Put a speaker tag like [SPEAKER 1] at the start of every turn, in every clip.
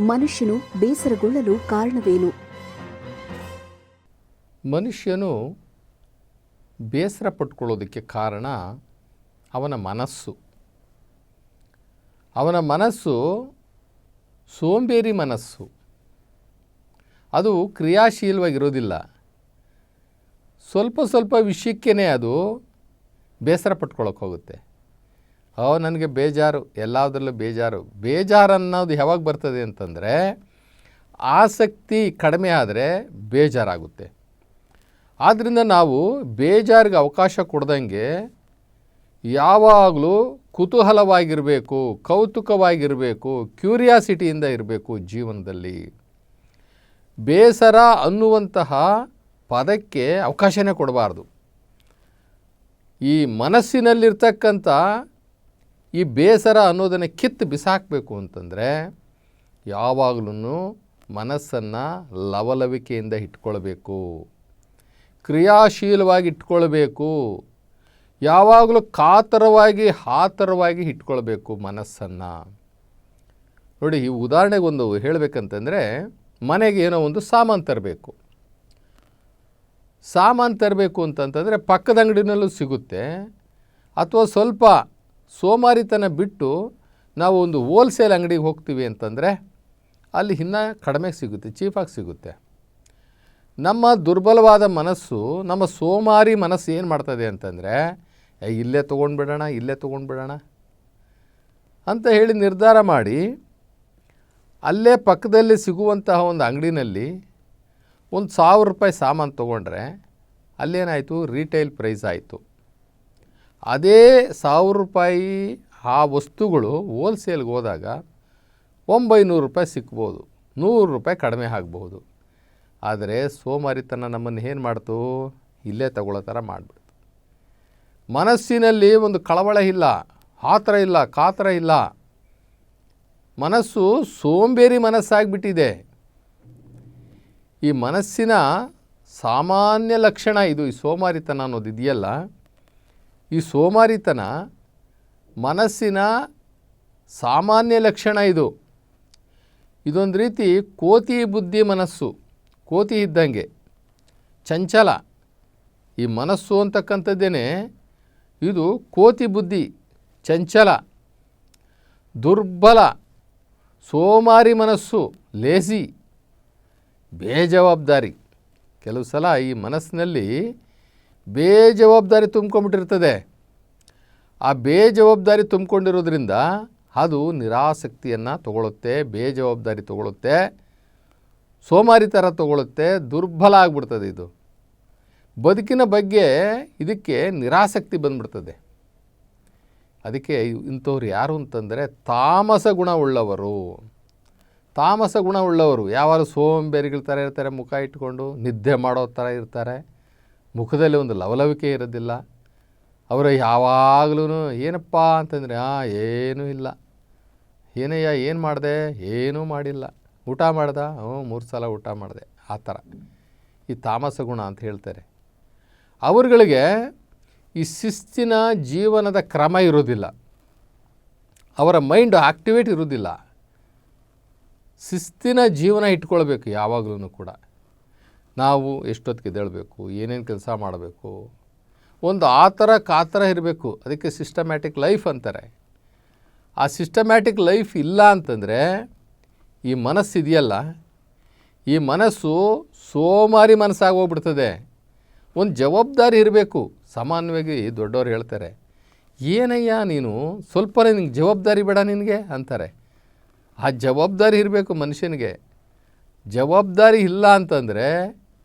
[SPEAKER 1] ಮನುಷ್ಯನು ಬೇಸರಗೊಳ್ಳಲು ಕಾರಣವೇನು?
[SPEAKER 2] ಮನುಷ್ಯನು ಬೇಸರ ಪಟ್ಕೊಳ್ಳೋದಕ್ಕೆ ಕಾರಣ ಅವನ ಮನಸ್ಸು. ಅವನ ಮನಸ್ಸು ಸೋಂಬೇರಿ ಮನಸ್ಸು. ಅದು ಕ್ರಿಯಾಶೀಲವಾಗಿರೋದಿಲ್ಲ. ಸ್ವಲ್ಪ ಸ್ವಲ್ಪ ವಿಷಯಕ್ಕೇ ಅದು ಬೇಸರ ಪಟ್ಕೊಳ್ಳೋಕೆ ಹೋಗುತ್ತೆ. ಓ ನನಗೆ ಬೇಜಾರು, ಎಲ್ಲದರಲ್ಲೂ ಬೇಜಾರು. ಬೇಜಾರು ಅನ್ನೋದು ಯಾವಾಗ ಬರ್ತದೆ ಅಂತಂದರೆ, ಆಸಕ್ತಿ ಕಡಿಮೆ ಆದರೆ ಬೇಜಾರಾಗುತ್ತೆ. ಆದ್ದರಿಂದ ನಾವು ಬೇಜಾರಿಗೆ ಅವಕಾಶ ಕೊಡ್ದಂಗೆ ಯಾವಾಗಲೂ ಕುತೂಹಲವಾಗಿರಬೇಕು, ಕೌತುಕವಾಗಿರಬೇಕು, ಕ್ಯೂರಿಯಾಸಿಟಿಯಿಂದ ಇರಬೇಕು ಜೀವನದಲ್ಲಿ. ಬೇಸರ ಅನ್ನುವಂತಹ ಪದಕ್ಕೆ ಅವಕಾಶನೇ ಕೊಡಬಾರ್ದು. ಈ ಮನಸ್ಸಿನಲ್ಲಿರ್ತಕ್ಕಂಥ ಈ ಬೇಸರ ಅನ್ನೋದನ್ನು ಕಿತ್ತು ಬಿಸಾಕಬೇಕು ಅಂತಂದರೆ ಯಾವಾಗಲೂ ಮನಸ್ಸನ್ನು ಲವಲವಿಕೆಯಿಂದ ಇಟ್ಕೊಳ್ಬೇಕು. ಕ್ರಿಯಾಶೀಲವಾಗಿ ಇಟ್ಕೊಳ್ಬೇಕು. ಯಾವಾಗಲೂ ಕಾತರವಾಗಿ, ಹಾತರವಾಗಿ ಇಟ್ಕೊಳ್ಬೇಕು ಮನಸ್ಸನ್ನು. ನೋಡಿ, ಈ ಉದಾಹರಣೆಗೆ ಒಂದು ಹೇಳಬೇಕಂತಂದರೆ ಮನೆಗೆ ಏನೋ ಒಂದು ಸಾಮಾನು ತರಬೇಕು. ಸಾಮಾನು ತರಬೇಕು ಅಂತಂತಂದರೆ ಪಕ್ಕದ ಅಂಗಡಿನಲ್ಲೂ ಸಿಗುತ್ತೆ. ಅಥವಾ ಸ್ವಲ್ಪ ಸೋಮಾರಿತನ ಬಿಟ್ಟು ನಾವು ಒಂದು ಹೋಲ್ಸೇಲ್ ಅಂಗಡಿಗೆ ಹೋಗ್ತೀವಿ ಅಂತಂದರೆ ಅಲ್ಲಿ ಇನ್ನೂ ಕಡಿಮೆ ಸಿಗುತ್ತೆ ಚೀಪಾಗಿ ಸಿಗುತ್ತೆ. ನಮ್ಮ ದುರ್ಬಲವಾದ ಮನಸ್ಸು, ನಮ್ಮ ಸೋಮಾರಿ ಮನಸ್ಸು ಏನು ಮಾಡ್ತದೆ ಅಂತಂದರೆ ಇಲ್ಲೇ ತೊಗೊಂಡ್ಬಿಡೋಣ ಇಲ್ಲೇ ತೊಗೊಂಡ್ಬಿಡೋಣ ಅಂತ ಹೇಳಿ ನಿರ್ಧಾರ ಮಾಡಿ ಅಲ್ಲೇ ಪಕ್ಕದಲ್ಲಿ ಸಿಗುವಂತಹ ಒಂದು ಅಂಗಡಿನಲ್ಲಿ ಒಂದು ಸಾವಿರ ರೂಪಾಯಿ ಸಾಮಾನು ತೊಗೊಂಡ್ರೆ ಅಲ್ಲೇನಾಯಿತು? ರೀಟೈಲ್ ಪ್ರೈಸ್ ಆಯಿತು. ಅದೇ ಸಾವಿರ ರೂಪಾಯಿ ಆ ವಸ್ತುಗಳು ಹೋಲ್ಸೇಲ್ಗೆ ಹೋದಾಗ ಒಂಬೈನೂರು ರೂಪಾಯಿ ಸಿಕ್ಬೋದು, ನೂರು ರೂಪಾಯಿ ಕಡಿಮೆ ಆಗ್ಬೋದು. ಆದರೆ ಸೋಮಾರಿತನ ನಮ್ಮನ್ನು ಏನು ಮಾಡ್ತು? ಇಲ್ಲೇ ತಗೊಳ್ಳೋ ಥರ ಮಾಡಿಬಿಡ್ತು. ಮನಸ್ಸಿನಲ್ಲಿ ಒಂದು ಕಳವಳ ಇಲ್ಲ, ಆತರ ಇಲ್ಲ, ಕಾತರ ಇಲ್ಲ. ಮನಸ್ಸು ಸೋಂಬೇರಿ ಮನಸ್ಸಾಗಿಬಿಟ್ಟಿದೆ. ಈ ಮನಸ್ಸಿನ ಸಾಮಾನ್ಯ ಲಕ್ಷಣ ಇದು ಈ ಸೋಮಾರಿತನ ಅನ್ನೋದು ಇದೆಯಲ್ಲ ಈ ಸೋಮಾರಿತನ ಮನಸ್ಸಿನ ಸಾಮಾನ್ಯ ಲಕ್ಷಣ ಇದು. ಇದೊಂದು ರೀತಿ ಕೋತಿ ಬುದ್ಧಿ ಮನಸ್ಸು, ಕೋತಿ ಇದ್ದಂಗೆ. ಚಂಚಲ, ಈ ಮನಸ್ಸು ಅಂತಕ್ಕಂಥದ್ದೇನೆ, ಇದು ಕೋತಿ ಬುದ್ಧಿ, ಚಂಚಲ, ದುರ್ಬಲ, ಸೋಮಾರಿ ಮನಸ್ಸು, ಲೇಸಿ, ಬೇಜವಾಬ್ದಾರಿ. ಕೆಲವು ಸಲ ಈ ಮನಸ್ಸಿನಲ್ಲಿ ಬೇಜವಾಬ್ದಾರಿ ತುಂಬ್ಕೊಂಬಿಟ್ಟಿರ್ತದೆ ಆ ಬೇಜವಾಬ್ದಾರಿ ತುಂಬಿಕೊಂಡಿರೋದ್ರಿಂದ ಅದು ನಿರಾಸಕ್ತಿಯನ್ನು ತಗೊಳುತ್ತೆ, ಬೇಜವಾಬ್ದಾರಿ ತಗೊಳುತ್ತೆ, ಸೋಮಾರಿ ಥರ ತಗೊಳುತ್ತೆ, ದುರ್ಬಲ ಆಗ್ಬಿಡ್ತದೆ ಇದು. ಬದುಕಿನ ಬಗ್ಗೆ ಇದಕ್ಕೆ ನಿರಾಸಕ್ತಿ ಬಂದ್ಬಿಡ್ತದೆ. ಅದಕ್ಕೆ ಇಂಥವ್ರು ಯಾರು ಅಂತಂದರೆ ತಾಮಸ ಗುಣ ಉಳ್ಳವರು. ತಾಮಸ ಗುಣ ಉಳ್ಳವರು. ಯಾವಾಗ ಸೋಂಬೇರಿಗಳ ಥರ ಇರ್ತಾರೆ, ಮುಖ ಇಟ್ಕೊಂಡು, ನಿದ್ದೆ ಮಾಡೋ ಥರ ಇರ್ತಾರೆ. ಮುಖದಲ್ಲಿ ಒಂದು ಲವಲವಿಕೆ ಇರೋದಿಲ್ಲ. ಅವರು ಯಾವಾಗಲೂ ಏನಪ್ಪ ಅಂತಂದರೆ ಹಾಂ ಏನೂ ಇಲ್ಲ. ಏನಯ್ಯ, ಏನು ಮಾಡಿದೆ? ಏನೂ ಮಾಡಿಲ್ಲ. ಊಟ ಮಾಡ್ದ? ಹ್ಞೂ, ಮೂರು ಸಲ ಊಟ ಮಾಡಿದೆ. ಆ ಥರ. ಈ ತಾಮಸ ಗುಣ ಅಂತ ಹೇಳ್ತಾರೆ. ಅವರುಗಳಿಗೆ ಈ ಶಿಸ್ತಿನ ಜೀವನದ ಕ್ರಮ ಇರೋದಿಲ್ಲ ಅವರ ಮೈಂಡ್ ಆಕ್ಟಿವೇಟ್ ಇರೋದಿಲ್ಲ ಶಿಸ್ತಿನ ಜೀವನ ಇಟ್ಕೊಳ್ಬೇಕು ಯಾವಾಗಲೂ ಕೂಡ. ನಾವು ಎಷ್ಟೊತ್ತಿಗೆ ಎದ್ದೇಳಬೇಕು, ಏನೇನು ಕೆಲಸ ಮಾಡಬೇಕು? ಒಂದು ಆ ಥರ ಕಾತರ ಇರಬೇಕು. ಅದಕ್ಕೆ ಸಿಸ್ಟಮ್ಯಾಟಿಕ್ ಲೈಫ್ ಅಂತಾರೆ. ಆ ಸಿಸ್ಟಮ್ಯಾಟಿಕ್ ಲೈಫ್ ಇಲ್ಲ ಅಂತಂದರೆ ಈ ಮನಸ್ಸು ಇದೆಯಲ್ಲ? ಈ ಮನಸ್ಸು ಸೋಮಾರಿ ಮನಸ್ಸಾಗಿ ಹೋಗ್ಬಿಡ್ತದೆ. ಒಂದು ಜವಾಬ್ದಾರಿ ಇರಬೇಕು. ಸಾಮಾನ್ಯವಾಗಿ ದೊಡ್ಡವರು ಹೇಳ್ತಾರೆ, ಏನಯ್ಯ ನೀನು? ಸ್ವಲ್ಪ ನಿನಗೆ ಜವಾಬ್ದಾರಿ ಬೇಡ ನಿನಗೆ? ಅಂತಾರೆ. ಆ ಜವಾಬ್ದಾರಿ ಇರಬೇಕು ಮನುಷ್ಯನಿಗೆ. ಜವಾಬ್ದಾರಿ ಇಲ್ಲ ಅಂತಂದರೆ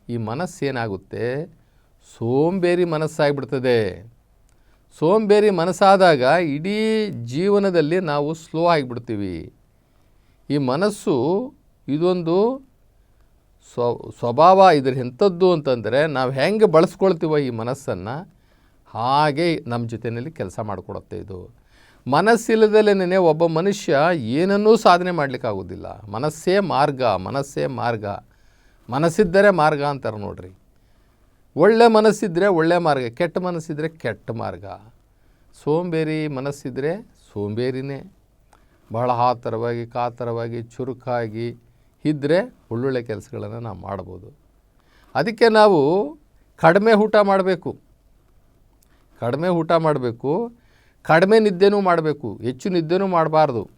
[SPEAKER 2] ಈ ಮನಸ್ಸೇನಾಗುತ್ತೆ ಸೋಂಬೇರಿ ಮನಸ್ಸಾಗಿಬಿಡ್ತದೆ. ಸೋಂಬೇರಿ ಮನಸ್ಸಾದಾಗ ಇಡೀ ಜೀವನದಲ್ಲಿ ನಾವು ಸ್ಲೋ ಆಗಿಬಿಡ್ತೀವಿ. ಈ ಮನಸ್ಸು ಇದೊಂದು ಸ್ವ, ಸ್ವಭಾವ ಇದ್ರ ಎಂಥದ್ದು ಅಂತಂದರೆ ನಾವು ಹೆಂಗೆ ಬಳಸ್ಕೊಳ್ತೀವೋ ಈ ಮನಸ್ಸನ್ನು ಹಾಗೆ ನಮ್ಮ ಜೊತೆಯಲ್ಲಿ ಕೆಲಸ ಮಾಡಿಕೊಡುತ್ತೆ ಇದು. ಮನಸ್ಸಿಲ್ಲದಲ್ಲೇ ಒಬ್ಬ ಮನುಷ್ಯ ಏನನ್ನೂ ಸಾಧನೆ ಮಾಡಲಿಕ್ಕಾಗೋದಿಲ್ಲ. ಮನಸ್ಸೇ ಮಾರ್ಗ ಮನಸ್ಸೇ ಮಾರ್ಗ. ಮನಸ್ಸಿದ್ದರೆ ಮಾರ್ಗ ಅಂತಾರೆ ನೋಡ್ರಿ. ಒಳ್ಳೆ ಮನಸ್ಸಿದ್ದರೆ ಒಳ್ಳೆ ಮಾರ್ಗ, ಕೆಟ್ಟ ಮನಸ್ಸಿದ್ದರೆ ಕೆಟ್ಟ ಮಾರ್ಗ. ಸೋಂಬೇರಿ ಮನಸ್ಸಿದ್ದರೆ ಸೋಂಬೇರಿನೇ. ಬಹಳ ಆತರವಾಗಿ ಕಾತರವಾಗಿ, ಚುರುಕಾಗಿ ಇದ್ದರೆ ಒಳ್ಳೊಳ್ಳೆ ಕೆಲಸಗಳನ್ನು ನಾವು ಮಾಡ್ಬೋದು. ಅದಕ್ಕೆ ನಾವು ಕಡಿಮೆ ಊಟ ಮಾಡಬೇಕು. ಕಡಿಮೆ ಊಟ ಮಾಡಬೇಕು. ಕಡಿಮೆ ನಿದ್ದೆನೂ ಮಾಡಬೇಕು. ಹೆಚ್ಚು ನಿದ್ದೆನೂ ಮಾಡಬಾರ್ದು.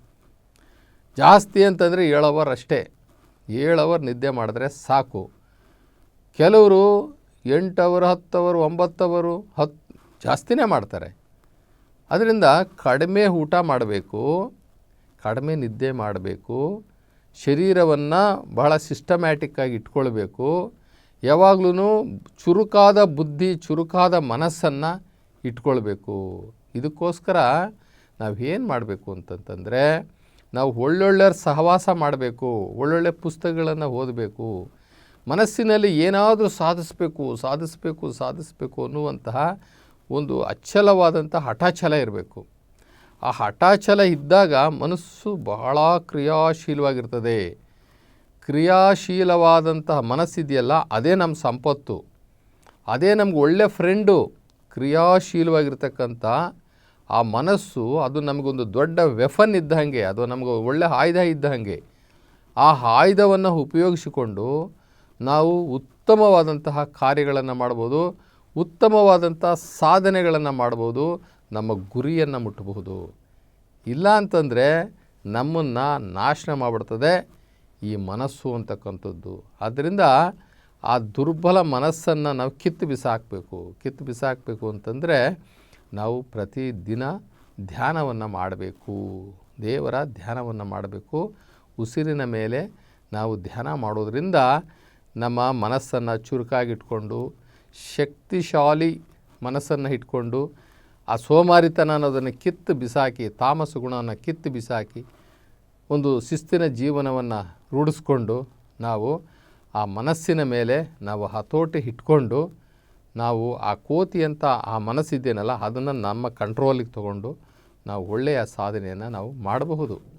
[SPEAKER 2] ಜಾಸ್ತಿ ಅಂತಂದರೆ ಏಳು ಅಷ್ಟೇ ಏಳು ಅವರ್ ನಿದ್ದೆ ಮಾಡಿದ್ರೆ ಸಾಕು. ಕೆಲವರು ಎಂಟು ಅವರ್, ಹತ್ತು ಅವರ್, ಒಂಬತ್ತು ಅವರು, ಹತ್ತು ಜಾಸ್ತಿನೇ ಮಾಡ್ತಾರೆ. ಅದರಿಂದ ಕಡಿಮೆ ಊಟ ಮಾಡಬೇಕು, ಕಡಿಮೆ ನಿದ್ದೆ ಮಾಡಬೇಕು, ಶರೀರವನ್ನು ಬಹಳ ಸಿಸ್ಟಮ್ಯಾಟಿಕ್ಕಾಗಿ ಇಟ್ಕೊಳ್ಬೇಕು. ಯಾವಾಗಲೂ ಚುರುಕಾದ ಬುದ್ಧಿ, ಚುರುಕಾದ ಮನಸ್ಸನ್ನು ಇಟ್ಕೊಳ್ಬೇಕು. ಇದಕ್ಕೋಸ್ಕರ ನಾವು ಏನು ಮಾಡಬೇಕು ಅಂತಂತಂದರೆ ನಾವು ಒಳ್ಳೊಳ್ಳೆಯ ಸಹವಾಸ ಮಾಡಬೇಕು, ಒಳ್ಳೊಳ್ಳೆ ಪುಸ್ತಕಗಳನ್ನು ಓದಬೇಕು, ಮನಸ್ಸಿನಲ್ಲಿ ಏನಾದರೂ ಸಾಧಿಸಬೇಕು ಸಾಧಿಸಬೇಕು ಸಾಧಿಸಬೇಕು ಅನ್ನುವಂತಹ ಒಂದು ಅಚ್ಚಲವಾದಂಥ ಹಠಾಚಲ ಇರಬೇಕು. ಆ ಹಠಾಚಲ ಇದ್ದಾಗ ಮನಸ್ಸು ಬಹಳ ಕ್ರಿಯಾಶೀಲವಾಗಿರ್ತದೆ. ಕ್ರಿಯಾಶೀಲವಾದಂತಹ ಮನಸ್ಸಿದೆಯಲ್ಲ, ಅದೇ ನಮ್ಮ ಸಂಪತ್ತು. ಅದೇ ನಮ್ಗೆ ಒಳ್ಳೆಯ ಫ್ರೆಂಡು ಕ್ರಿಯಾಶೀಲವಾಗಿರ್ತಕ್ಕಂಥ ಆ ಮನಸ್ಸು ಅದು ನಮಗೊಂದು ದೊಡ್ಡ ವೆಫನ್ ಇದ್ದ ಹಾಗೆ, ಅದು ನಮಗೆ ಒಳ್ಳೆ ಆಯುಧ ಇದ್ದ ಹಾಗೆ. ಆ ಆಯುಧವನ್ನು ಉಪಯೋಗಿಸಿಕೊಂಡು ನಾವು ಉತ್ತಮವಾದಂತಹ ಕಾರ್ಯಗಳನ್ನು ಮಾಡ್ಬೋದು ಉತ್ತಮವಾದಂಥ ಸಾಧನೆಗಳನ್ನು ಮಾಡ್ಬೋದು, ನಮ್ಮ ಗುರಿಯನ್ನು ಮುಟ್ಟಬಹುದು. ಇಲ್ಲ ಅಂತಂದರೆ ನಮ್ಮನ್ನು ನಾಶನ ಮಾಡಿಬಿಡ್ತದೆ ಈ ಮನಸ್ಸು ಅಂತಕ್ಕಂಥದ್ದು. ಆದ್ದರಿಂದ ಆ ದುರ್ಬಲ ಮನಸ್ಸನ್ನು ನಾವು ಕಿತ್ತು ಬಿಸಾಕಬೇಕು. ಕಿತ್ತು ಬಿಸಾಕಬೇಕು ಅಂತಂದರೆ ನಾವು ಪ್ರತಿದಿನ ಧ್ಯಾನವನ್ನು ಮಾಡಬೇಕು. ದೇವರ ಧ್ಯಾನವನ್ನು ಮಾಡಬೇಕು. ಉಸಿರಿನ ಮೇಲೆ ನಾವು ಧ್ಯಾನ ಮಾಡೋದರಿಂದ ನಮ್ಮ ಮನಸ್ಸನ್ನು ಚುರುಕಾಗಿಟ್ಕೊಂಡು, ಶಕ್ತಿಶಾಲಿ ಮನಸ್ಸನ್ನು ಇಟ್ಕೊಂಡು ಆ ಸೋಮಾರಿತನ ಅನ್ನೋದನ್ನು ಕಿತ್ತು ಬಿಸಾಕಿ, ತಾಮಸ ಗುಣವನ್ನು ಕಿತ್ತು ಬಿಸಾಕಿ, ಒಂದು ಶಿಸ್ತಿನ ಜೀವನವನ್ನು ರೂಢಿಸ್ಕೊಂಡು ನಾವು ಆ ಮನಸ್ಸಿನ ಮೇಲೆ ನಾವು ಹತೋಟಿ ಇಟ್ಕೊಂಡು ನಾವು ಆ ಕೋತಿ ಅಂತ ಆ ಮನಸ್ಸಿದ್ದೇನಲ್ಲ ಅದನ್ನು ನಮ್ಮ ಕಂಟ್ರೋಲಿಗೆ ತಗೊಂಡು ನಾವು ಒಳ್ಳೆಯ ಸಾಧನೆಯನ್ನು ನಾವು ಮಾಡಬಹುದು.